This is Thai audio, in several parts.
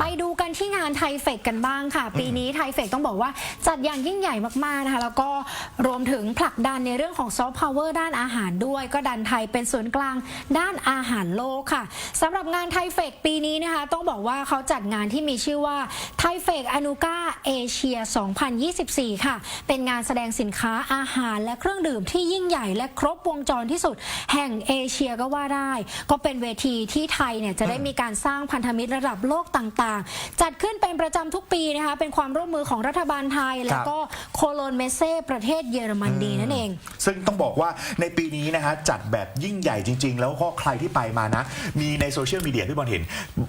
ไปดู กันที่งานไทเฟกกันบ้างค่ะ ปีนี้ไทเฟกต้องบอกว่าจัดอย่างยิ่งใหญ่มากๆนะคะ แล้วก็รวมถึงผลักดันในเรื่องของซอฟต์พาวเวอร์ด้านอาหารด้วย ก็ดันไทยเป็นศูนย์กลางด้านอาหารโลกค่ะสำหรับงานไทเฟกปีนี้นะคะ ต้องบอกว่าเขาจัดงานที่มีชื่อว่าไทเฟกอนุกาเอเชีย 2024 ค่ะ เป็นงานแสดงสินค้าอาหารและเครื่องดื่มที่ยิ่งใหญ่และครบวงจรที่สุด แห่งเอเชียก็ว่าได้ ก็เป็นเวทีที่ไทยเนี่ยจะได้มีการสร้างพันธมิตรระดับโลกต่างๆจัดขึ้นเป็นประจำทุกปีนะคะเป็นความร่วมมือของรัฐบาลไทย แล้วก็โคโลนเมเซ่ประเทศเยอรมนีนั่นเอง ซึ่งต้องบอกว่าในปีนี้นะฮะจัดแบบยิ่งใหญ่จริง ๆ แล้วก็ใครที่ไปมานะ มีในโซเชียลมีเดียพี่บอลเห็น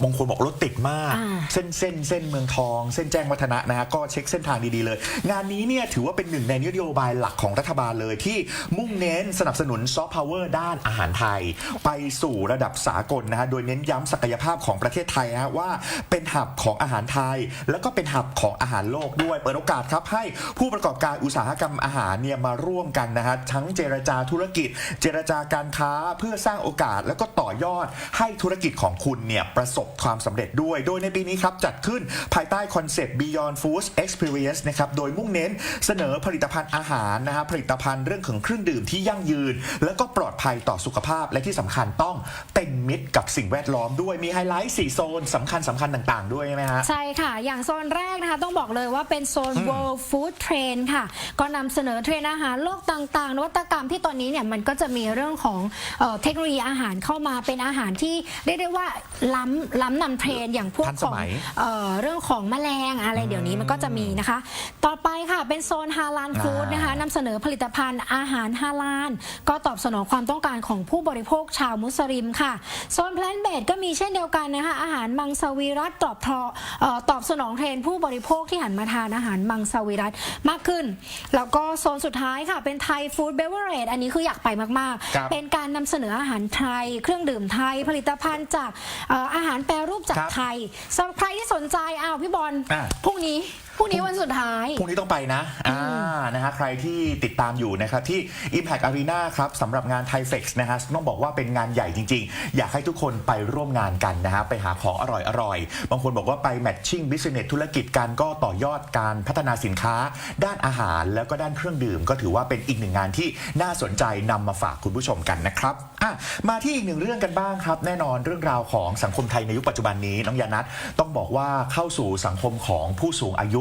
บางคนบอกรถติดมากอ่าเส้นเส้นเส้นเมืองทอง เส้นแจ้งวัฒนะนะฮะก็เช็คเส้นทางดีๆเลย งานนี้เนี่ยถือว่าเป็นหนึ่งในนโยบายหลักของรัฐบาลเลยที่มุ่งเน้นสนับสนุนซอฟต์พาวเวอร์ด้านอาหารไทย ไปสู่ระดับสากลนะฮะโดยเน้นย้ำศักยภาพของประเทศไทยนะฮะว่าเป็นหับของอาหารไทย แล้วก็เป็นหับของอาหารโลกด้วย เปิดโอกาสครับให้ผู้ประกอบการอุตสาหกรรมอาหารเนี่ยมาร่วมกันนะฮะทั้งเจรจาธุรกิจ เจรจาการค้าเพื่อสร้างโอกาสแล้วก็ต่อยอดให้ธุรกิจของคุณเนี่ยประสบความสำเร็จด้วย โดยในปีนี้ครับจัดขึ้นภายใต้คอนเซปต์ Beyond Food Experience นะครับโดยมุ่งเน้นเสนอผลิตภัณฑ์อาหารนะฮะผลิตภัณฑ์เรื่องของเครื่องดื่มที่ยั่งยืน แล้วก็ปลอดภัยต่อสุขภาพและที่สำคัญต้องเป็นมิตรกับสิ่งแวดล้อมด้วยมีไฮไลท์4โซนสำคัญสำคัญต่าง ๆ ด้วยใช่ไหมฮะ ใช่ค่ะ อย่างโซนแรกนะคะ ต้องบอกเลยว่าเป็นโซน World Food Trend ค่ะ ก็นำเสนอเทรนด์อาหารโลกต่างๆ นวัตกรรมที่ตอนนี้เนี่ยมันก็จะมีเรื่องของเออเทคโนโลยีอาหารเข้ามาเป็นอาหารที่เรียกได้ว่าล้ำล้ำนำเทรนด์อย่างพวกทันขสองมัย เอ่อเรื่องของแมลงอะไรเดี๋ยวนี้มันก็จะมีนะคะ ต่อไปค่ะเป็นโซนฮาลาลฟู้ดนะคะนำเสนอผลิตภัณฑ์อาหารฮาลาลก็ตอบสนองความต้องการของผู้บริโภคชาวมุสลิมค่ะ โซนแพลนเบดก็มีเช่นเดียวกันนะคะ อาหารมังสวิรัตตอบทอเอ่อตอบสนองเทรนด์ผู้บริโภคที่หันมาทานอาหารมังสวิรัตมากขึ้น แล้วก็โซนสุดท้ายค่ะ เป็นไทยฟู้ดเบเวอร์เรจอันนี้คืออยากไปมากครับๆ เป็นการนำเสนออาหารไทย เครื่องดื่มไทย ผลิตภัณฑ์จากเอ่ออาหารแปรรูปจากครับไทยสำหรับใครที่สนใจอ้าวพี่บอลอะ พรุ่งนี้พรุ่งนี้วันสุดท้าย พรุ่งนี้ต้องไปนะอ่านะฮะใครที่ติดตามอยู่นะครับ ที่ Impact Arena ครับสำหรับงาน Thai Fex นะฮะต้องบอกว่าเป็นงานใหญ่จริง ๆ อยากให้ทุกคนไปร่วมงานกันนะฮะไปหาของอร่อยๆบางคนบอกว่าไปแมทชิ่งบิสเนสธุรกิจกันก็ต่อยอดการพัฒนาสินค้า ด้านอาหารแล้วก็ด้านเครื่องดื่ม ก็ถือว่าเป็นอีกหนึ่งงานที่น่าสนใจนำมาฝากคุณผู้ชมกันนะครับอะมาที่อีกหนึ่งเรื่องกันบ้างครับ แน่นอนเรื่องราวของสังคมไทยในยุคปัจจุบันนี้น้องยานัทต้องบอกว่าเข้าสู่สังคมของผู้สูงอายุ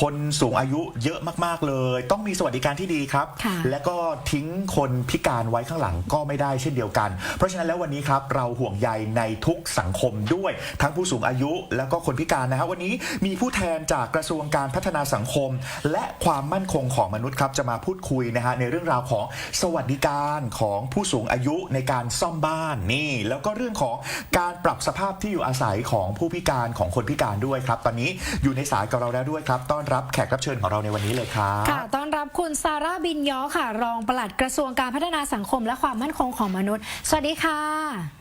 คนสูงอายุเยอะมากๆเลย ต้องมีสวัสดิการที่ดีครับ ค่ะ และก็ทิ้งคนพิการไว้ข้างหลังก็ไม่ได้เช่นเดียวกัน เพราะฉะนั้นแล้ววันนี้ครับเราห่วงใยในทุกสังคมด้วย ทั้งผู้สูงอายุแล้วก็คนพิการนะครับวันนี้มีผู้แทนจากกระทรวงการพัฒนาสังคม และความมั่นคงของมนุษย์ครับจะมาพูดคุยนะฮะในเรื่องราวของสวัสดิการของผู้สูงอายุในการซ่อมบ้านนี่ แล้วก็เรื่องของการปรับสภาพที่อยู่อาศัยของผู้พิการของคนพิการด้วยครับ ตอนนี้อยู่ในสายกับเราแล้วด้วยครับ ต้อนรับแขกรับเชิญของเราในวันนี้เลยครับค่ะ ต้อนรับคุณซาร่าบินยอค่ะ รองปลัดกระทรวงการพัฒนาสังคมและความมั่นคงของมนุษย์ สวัสดีค่ะสวัส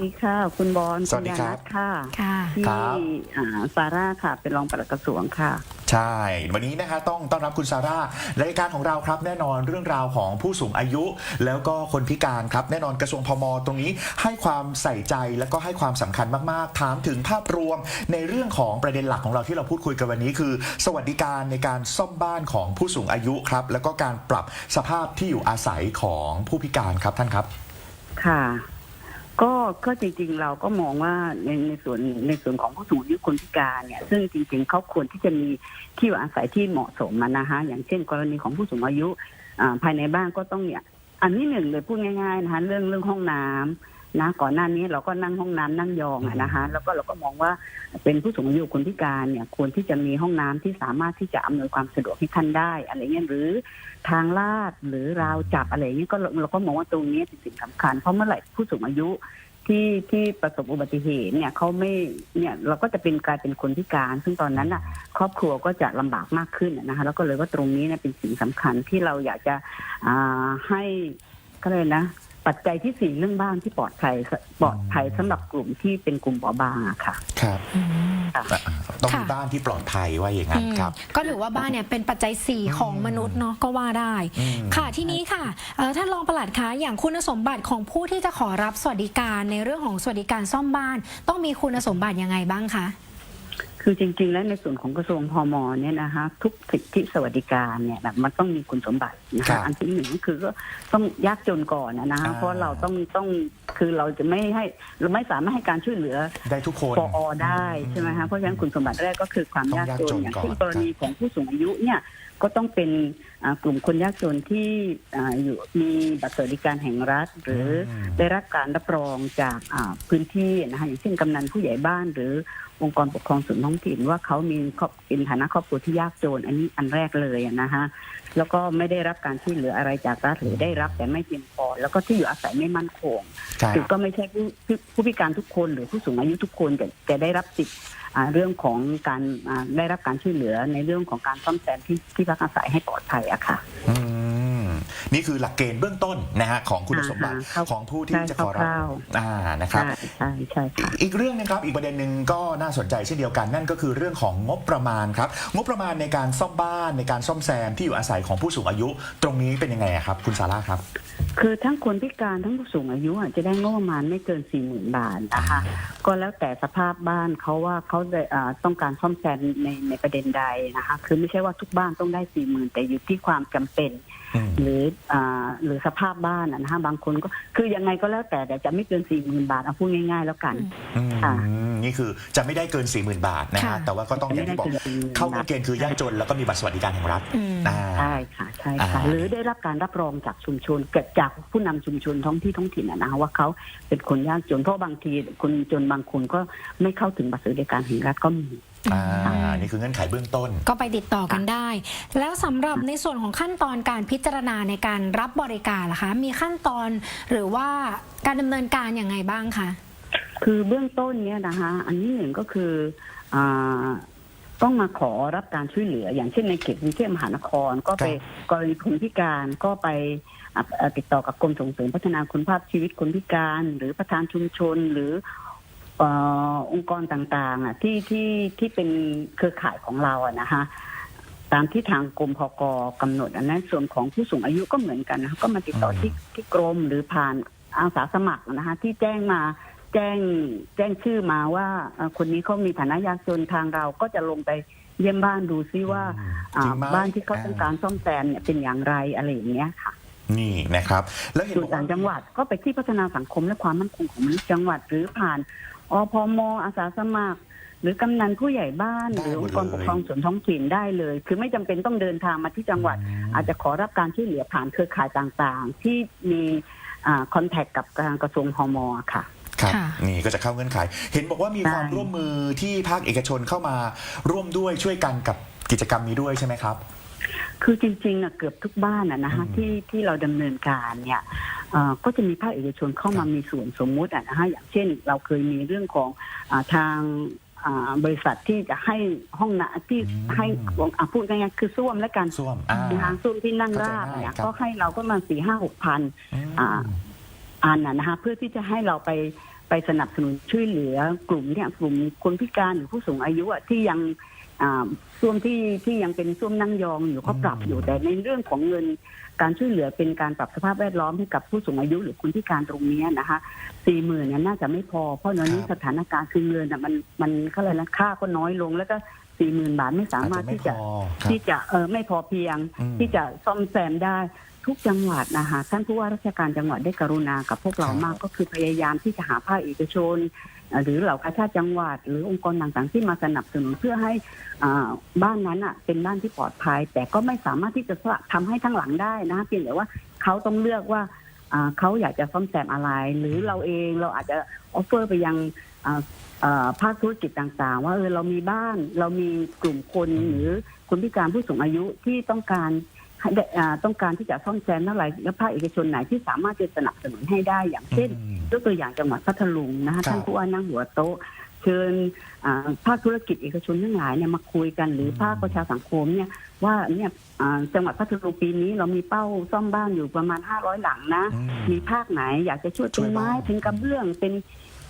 ดีค่ะ คุณบอลสวัสดีครับ ณยานัทค่ะค่ะ ที่ครับ อ่าซาร่าค่ะ เป็นรองปลัดกระทรวงค่ะ ใช่ วันนี้นะคะต้องต้อนรับคุณซาร่ารายการของเราครับ แน่นอนเรื่องราวของผู้สูงอายุ แล้วก็คนพิการครับ แน่นอนกระทรวงพมตรงนี้ให้ความใส่ใจแล้วก็ให้ความสำคัญมากๆ ถามถึงภาพรวม ในเรื่องของประเด็นหลักของเราที่เราพูดคุยกันวันนี้คือ สวัสดิการในการซ่อมบ้านของผู้สูงอายุครับ แล้วก็การปรับสภาพที่อยู่อาศัยของผู้พิการครับท่านครับ ค่ะ ก็ก็จริงๆเราก็มองว่าในในส่วนในส่วนของผู้สูงอายุคนพิการเนี่ย ซึ่งจริงๆเขาควรที่จะมีที่อยู่อาศัยที่เหมาะสมอะนะคะอย่างเช่น กรณีของผู้สูงอายุอ่าภายในบ้านก็ต้องเนี่ยอันที่หนึ่งเลยพูดง่ายๆนะคะเรื่องเรื่องห้องน้ำ นะก่อนหน้านี้เราก็นั่งห้องน้ำนั่งยองอะนะคะ แล้วก็เราก็มองว่าเป็นผู้สูงอายุคนพิการเนี่ยควรที่จะมีห้องน้ำที่สามารถที่จะอำนวยความสะดวกให้ท่านได้อะไรเงี้ยหรือทางลาดหรือราวจับอะไรเงี้ยก็เราเราก็มองว่าตรงนี้เป็นสิ่งสำคัญ เพราะเมื่อไหร่ผู้สูงอายุที่ที่ประสบอุบัติเหตุเนี่ยเขาไม่เนี่ยเราก็จะเป็นกลายเป็นคนพิการ ซึ่งตอนนั้นน่ะ ครอบครัวก็จะลำบากมากขึ้นนะคะ แล้วก็เลยว่าตรงนี้เนี่ยเป็นสิ่งสำคัญที่เราอยากจะอ่าให้ก็เลยกนะ ปัจจัยที่สี่เรื่องบ้านที่ปลอดภัยปลอดภัยสำหรับกลุ่มที่เป็นกลุ่มเปราะบางอะค่ะ ครับ อืม ค่ะ ต้องมีค่ะ บ้านที่ปลอดภัยว่าอย่างนั้นอืมครับก็ถือว่าบ้านเนี่ยเป็นปัจจัย 4 ของมนุษย์เนาะก็ว่าได้ อืม ค่ะทีนี้ค่ะเอ่อท่านรองปลัดคะอย่างคุณสมบัติของผู้ที่จะขอรับสวัสดิการในเรื่องของสวัสดิการซ่อมบ้าน ต้องมีคุณสมบัติยังไงบ้างคะ คือจริง ๆ แล้วในส่วนของกระทรวงพมเนี่ยนะคะ ทุกสิทธิสวัสดิการเนี่ยแบบมันต้องมีคุณสมบัตินะครัคะบอันที่หนึ่งก็คือก็ต้องยากจนก่อนนะนะคะอ่าเพราะเราต้องต้องคือเราจะไม่ให้เราไม่สามารถให้การช่วยเหลือได้ทุกคนปอได้ใช่ไหมคะเพราะฉะนั้นคุณสมบัติแรกก็คือความต้องยากยากจจนนอย่างก่อนเช่นกรณีของผู้สูงอายุเนี่ย ก็ต้องเป็นอ่ากลุ่มคนยากจนที่อ่าอยู่มีบัตรสวัสดิการแห่งรัฐ หรืออมได้รับการรับรองจากอ่าพื้นที่นะคะอย่างเช่นกำนันผู้ใหญ่บ้าน หรือองค์กรปกครองส่วนท้องถิ่นว่าเขามีครอบเป็นฐานะครอบครัวที่ยากจน อันนี้อันแรกเลยอะนะคะแล้วก็ไม่ได้รับการช่วยเหลืออะไรจากรัฐหรือได้รับแต่ไม่เพียงพอ แล้วก็ที่อยู่อาศัยไม่มั่นคงครับคือก็ไม่ใช่ผู้ผู้ผู้พิการทุกคนหรือผู้สูงอายุทุกคนจะจะได้รับสิทธิ์อ่า เรื่องของการอ่าได้รับการช่วยเหลือในเรื่องของการซ่อมแซมที่ที่พักอาศัยให้ปลอดภัยอะค่ะอืมนี่คือหลักเกณฑ์เบื้องต้นนะฮะของคุณสมบัติอ่าฮะเข้าของผู้ที่ใช่จะขอรับคร่าวอ่านะครับใช่ใช่ใช่ค่ะอีกเรื่องหนึงครับอีกประเด็นหนึ่งก็น่าสนใจเช่นเดียวกันนั่นก็คือเรื่องของงบประมาณครับงบประมาณในการซ่อมบ้านในการซ่อมแซมที่อยู่อาศัยของผู้สูงอายุ ตรงนี้เป็นยังไงอะครับคุณซาร่าครับ คือทั้งคนพิการทั้งผู้สูงอายุอะจะได้งบประมาณไม่เกินสี่หมื่นบาทนะคะ ก็แล้วแต่สภาพบ้านเขาว่าเขาจะต้องการซ่อมแซมในในประเด็นใดนะคะ คือไม่ใช่ว่าทุกบ้านต้องได้สี่หมื่นแต่อยู่ที่ความจำเป็นหรืออ่าหรือสภาพบ้านอะนะคะบางคนก็คือยังไงก็แล้วแต่แต่จะไม่เกินสี่หมื่นบาทเอาพูดง่าย ๆ แล้วกัน อืมค่ะ นี่คือจะไม่ได้เกิน 40,000 บาทนะฮะค่ะ แต่ว่าก็ต้องอย่างที่บอกไม่ได้เกิน40,000เข้าเกณฑ์คือยากจนแล้วก็มีบัตรสวัสดิการแห่งรัฐอืมอ่าใช่ค่ะใช่ค่ะอ่า หรือได้รับการรับรองจากชุมชน เกิดจากผู้นำชุมชนท้องที่ท้องถิ่นอะนะคะว่าเขาเป็นคนยากจนเพราะบางทีคนจนบางคนก็ไม่เข้าถึงบัตรสวัสดิการแห่งรัฐก็มี อ่านี่คือเงื่อนไขเบื้องต้น ก็ไปติดต่อกันได้ แล้วสำหรับในส่วนของขั้นตอนการพิจารณาในการรับบริการล่ะคะ มีขั้นตอนหรือว่าการดำเนินการอย่างไงบ้างคะ คือเบื้องต้นเนี่ยนะคะอันที่หนึ่งก็คืออาต้องมาขอรับการช่วยเหลือ อย่างเช่นในเขตกรุงเทพมหานคร ก็ไปกรณีคนพิการก็ไปอะเอ่อติดต่อกับกรมส่งเสริมพัฒนาคุณภาพชีวิตคนพิการ หรือประธานชุมชน หรือเอ่อองค์กรต่างๆอะที่ที่ที่เป็นเครือข่ายของเราอะนะคะตามที่ทางกรมพกกำหนด อันนั้นส่วนของผู้สูงอายุก็เหมือนกันนะคะก็มาติดต่อที่ที่กรมหรือผ่านอาสาสมัครนะคะ ที่แจ้งมาแจ้งแจ้งชื่อมาว่าเอ่อคนนี้เขามีฐานะยากจนทางเราก็จะลงไปเยี่ยมบ้านดูซิว่าจริงไหมอ่าบ้านที่เขาต้องการซ่อมแซมเนี่ยเป็นอย่างไรอะไรอย่างเงี้ยค่ะ นี่นะครับ แล้วเห็นส่วบนอกต่างว่าจังหวัดก็ไปที่พัฒนาสังคมและความมั่นคงของมนุษย์จังหวัดหรือผ่าน อพมอาสาสมัคร หรือกำนันผู้ใหญ่บ้านหรือองค์กรปกครองส่วนท้องถิ่นได้เลย คือไม่จำเป็นต้องเดินทางมาที่จังหวัด อาจจะขอรับการช่วยเหลือผ่านเครือข่ายต่างๆ ที่มีคอนแทคกับทางกระทรวงพมค่ะครับค่ะนี่ก็จะเข้าเงื่อนไข เห็นบอกว่ามีใช่ความร่วมมือที่ภาคเอกชนเข้ามาร่วมด้วยช่วยกันกับกิจกรรมนี้ด้วยใช่ไหมครับ คือจริงๆอะเกือบทุกบ้านอะนะคะอืมที่ที่เราดำเนินการเนี่ยเอ่อ ก็จะมีภาคเอกชนเข้ามามีส่วนสมมุติอะนะคะอย่างเช่น เราเคยมีเรื่องของอาทางอ่าบริษัทที่จะให้ห้องน้ำที่อืมให้อะพูดง่ายๆคือส้วมและกันส้วมอ่านะคะส้วมที่นั่งราบเข้าใจง่ายเนี่ยครับก็ให้เราก็มาสี่ห้าหกพันอ่าอันนะนะคะเพื่อที่จะให้เราไปไปสนับสนุนช่วยเหลือกลุ่มเนี่ยกลุ่มคนพิการหรือผู้สูงอายุอะที่ยังอ่า ส้วมที่ที่ยังเป็นส้วมนั่งยองอยู่ก็ปรับอยู่แต่ในเรื่องของเงินการช่วยเหลือเป็นการปรับสภาพแวดล้อมให้กับผู้สูงอายุหรือคนพิการตรงเนี้ยนะคะสี่หมื่นเนี่ยน่าจะไม่พอเพราะตอนนี้ครับสถานการณ์คือเงินอะมันมันเขาเลยกนะค่าก็น้อยลงแล้วก็สี่หมื่นบาทไม่สาอาจมารจะถไม่ที่พจะอครับที่จะเออไม่พอเพียงอืมที่จะซ่อมแซมได้ทุกจังหวัดนะคะท่านผู้ว่าราชการจังหวัดได้กรุณากับพวกเราครับมากก็คือพยายามที่จะหาภาคเอกชนเอ่อ หรือเหล่ากาชาติจังหวัด หรือองค์กรต่างๆที่มาสนับสนุนเพื่อให้บ้านนั้นอะเป็นบ้านที่ปลอดภัย แต่ก็ไม่สามารถที่จะทำให้ทั้งหลังได้นะเพียงแต่ว่าเขาต้องเลือกว่าเขาอยากจะซ่อมแซมอะไร หรือเราเองเราอาจจะออฟเฟอร์ไปยังภาคธุรกิจต่างๆ ว่าเออเรามีบ้านเรามีกลุ่มคนหรือคนพิการผู้สูงอายุที่ต้องการ ให้ได้อ่าต้องการที่จะซ่อมแซมเท่าไหร่แล้วภาคเอกชนไหนที่สามารถจะสนับสนุนให้ได้อย่างเช่นอืม ยกตัวอย่างจังหวัดพัทลุงนะครัคะบท่านผู้ว่านั่งหัวโต๊ะ เชิญอ่าภาคธุรกิจเอกชนทั้งหลายเนี่ยมาคุยกันหรือภาคประชาสังคมเนี่ยว่าเนี่ยอ่าจังหวัดพัทลุงปีนี้เรามีเป้าซ่อมบ้านอยู่ประมาณ 500 หลังนะ อืม มีภาคไหนอยากจะช่วยช่เป็วยนไม้บ้าง เป็นกระเบื้องเป็น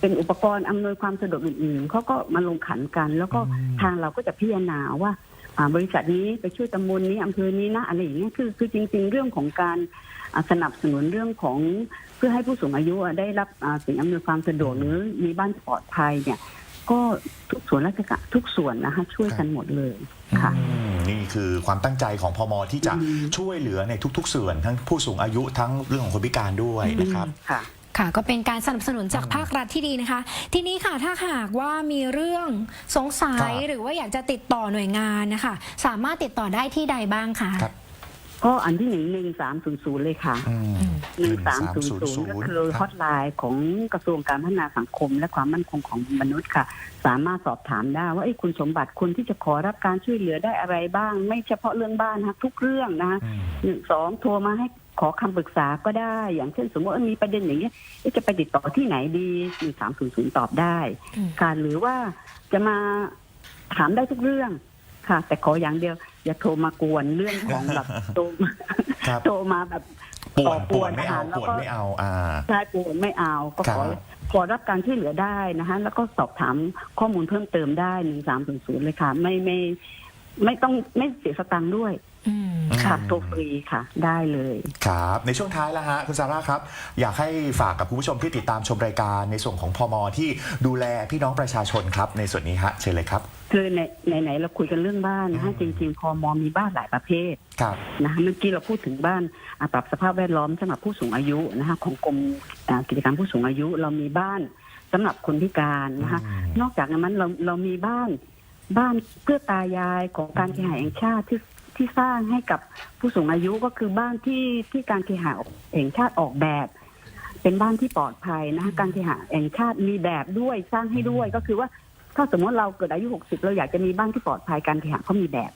เป็นอุปกรณ์อำนวยความสะดวกอื่นๆเขาก็มาลงขันกัน แล้วก็อืม ทางเราก็จะพิจารณาว่าอ่า บริษัทนี้ไปช่วยตำบลนี้อำเภอนี้นะอะไรอย่างเงี้ยคือคือจริง ๆ เรื่องของการอ่าสนับสนุนเรื่องของเพื่อให้ผู้สูงอายุอะได้รับอ่าสิ่งอำนวยความสะดวกหรือมีบ้านปลอดภัยเนี่ยก็ทุกส่วนราชการทุกส่วนนะคะช่วยกันหมดเลยค่ะอืมนี่คือความตั้งใจของพมที่จะอืมช่วยเหลือในทุก ๆ ส่วน ทั้งผู้สูงอายุทั้งเรื่องของคนพิการด้วยนะครับ ค่ะค่ะ ก็เป็นการสนับสนุนจากภาครัฐที่ดีนะคะ ทีนี้ค่ะถ้าหากว่ามีเรื่องสงสัยครับหรือว่าอยากจะติดต่อหน่วยงานนะคะ สามารถติดต่อได้ที่ใดบ้างคะครับก็อันที่หนึ่งหนึ่งสามศูนย์ศูนย์เลยค่ะอืมหนึ่งสามศูนย์ศูนย์ก็คือฮคอรับตไลน์ของกระทรวงการพัฒนาสังคม และความมั่นคงของมนุษย์ค่ะ สามารถสอบถามได้ว่าเอ้ยคุณสมบัติคนที่จะขอรับการช่วยเหลือได้อะไรบ้าง ไม่เฉพาะเรื่องบ้านนะคะทุกเรื่องนะคะอืมหนึ่งสองโทรมาให้ ขอคำปรึกษาก็ได้ อย่างเช่นสมมติว่ามีประเด็นอย่างเงี้ยเอ๊ะจะไปติดต่อที่ไหนดีหนึ่งสามศูนย์ศูนย์ตอบได้อืมค่ะหรือว่าจะมาถามได้ทุกเรื่องค่ะ แต่ขออย่างเดียว อย่าโทรมากวนเรื่องของแบบโทรมาครับโทรมาแบบป่วนต่อป่วนไม่เอาแล้วป่วนก็ไม่เอาอ่าใช่ป่วนไม่เอาก็ขอครับขอรับการช่วยเหลือได้นะคะแล้วก็สอบถามข้อมูลเพิ่มเติมได้หนึ่งสามศูนย์ศูนย์เลยค่ะ ไม่ไม่ ไม่ต้องไม่เสียสตังค์ด้วย อืมค่ะค่ะโทรฟรีค่ะ ได้เลย ครับ ในช่วงท้ายแล้วฮะคุณซาร่าครับ อยากให้ฝากกับคุณผู้ชมที่ติดตามชมรายการในส่วนของพมที่ดูแลพี่น้องประชาชนครับในส่วนนี้ฮะเชิญเลยครับ คือในในไหนๆเราคุยกันเรื่องบ้านนะฮะอืจมริงๆพอมอมีบ้านหลายประเภทครับนะคะเมื่อกี้เราพูดถึงบ้านอ่าปรับสภาพแวดล้อมสำหรับผู้สูงอายุนะคะของกรมอ่ากิจการผู้สูงอายุ เรามีบ้านสำหรับคนพิการนะคะอืม นอกจากนั้นเราเรามีบ้าน บ้านเพื่อตายายของการเคหะแห่งชาติที่ ที่สร้างให้กับผู้สูงอายุก็คือบ้านที่ที่การเคหะแห่งชาติออกแบบ เป็นบ้านที่ปลอดภัยนะคะการเคหะแห่งชาติมีแบบด้วยสร้างให้ด้วยก็คือว่าถ้าสมมติเราเกิดอายุ60เราอยากจะมีบ้านที่ปลอดภัยการเคหะเขามีแบบ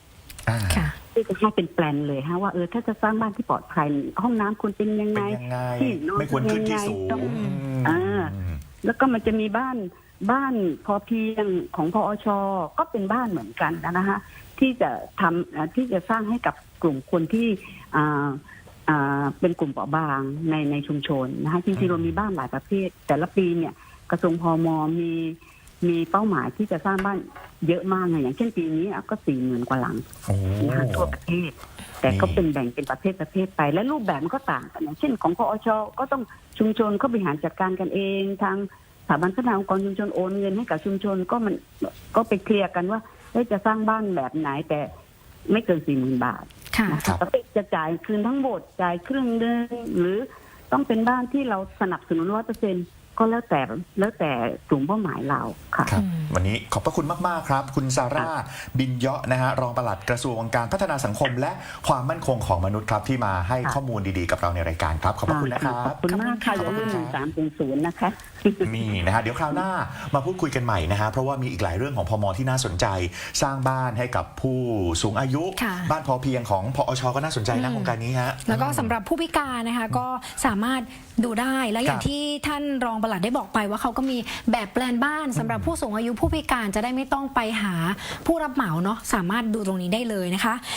อ่าค่ะ ที่จะให้เป็นแปลนเลยฮะว่าเออถ้าจะสร้างบ้านที่ปลอดภัยห้องน้ำควรเป็นยังไง เป็นยังไงที่นอนไม่ควรขึ้นที่สูงต้องอืมอ่าแล้วก็มันจะมีบ้านบ้านพอเพียงของพอชก็เป็นบ้านเหมือนกันนะคะ ที่จะทำอ่าที่จะสร้างให้กับกลุ่มคนที่อ่าอ่าเป็นกลุ่มเปราะบางในในชุมชนนะคะจริงๆเรามีบ้านหลายประเภท แต่ละปีเนี่ยกระทรวงพมมีมีเป้าหมายที่จะสร้างบ้านเยอะมากไงอย่างเช่นปีนี้อะก็สี่หมื่นกว่าหลังโอ้นะคะทั่วประเทศ แต่ก็เป็นแบ่งเป็นประเภทประเภทไป และรูปแบบมันก็ต่างกันอย่างเช่นของพอชก็ต้องชุมชนเขาบริหารจัดการกันเองทางสถาบันพัฒนาองค์กรชุมชนโอนเงินให้กับชุมชนก็มันก็ไปเคลียร์กันว่า เฮ้ยจะสร้างบ้านแบบไหนแต่ไม่เกินสี่หมื่นบาทค่ะ นะคะประเภทจะจ่ายคืนทั้งหมดจ่ายครึ่งเดือนหรือต้องเป็นบ้านที่เราสนับสนุนร้อยเปอร์เซ็น ก็แล้วแต่แล้วแต่กลุ่มเป้าหมายเราค่ะ ครับอืมวันนี้ขอบพระคุณมาก ๆ ครับ คุณซาร่า บินเยาะนะฮะรองปลัดกระทรวงการพัฒนาสังคม และความมั่นคงของมนุษย์ครับที่มาให้ค่ะข้อมูลดีๆ กับเราในรายการครับขอบพระคุณนะครัขอบบคุณมากค่ะขออบย่าคุลืณมค่ะหนึ่งสามศูนย์ศูนย์นะคะมีนะฮะเดี๋ยวคราวหน้ามาพูดคุยกันใหม่นะฮะเพราะว่ามีอีกหลายเรื่องของพมที่น่าสนใจ สร้างบ้านให้กับผู้สูงอายุค่ะบ้านพอเพียงของพอชก็น่าสนใจนะอืมโครงการนี้ฮะแล้วก็สำหรับผู้พิการนะคะก็สามารถดูได้แล้วอย่างครับที่ท่านรองปลัดได้บอกไปว่าเขาก็มีแบบแปลนบ้านสำหรับผู้สูงอายุผู้พิการจะได้ไม่ต้องไปหาผู้รับเหมาเนาะสามารถดูตรงนี้ได้เลยนะคะ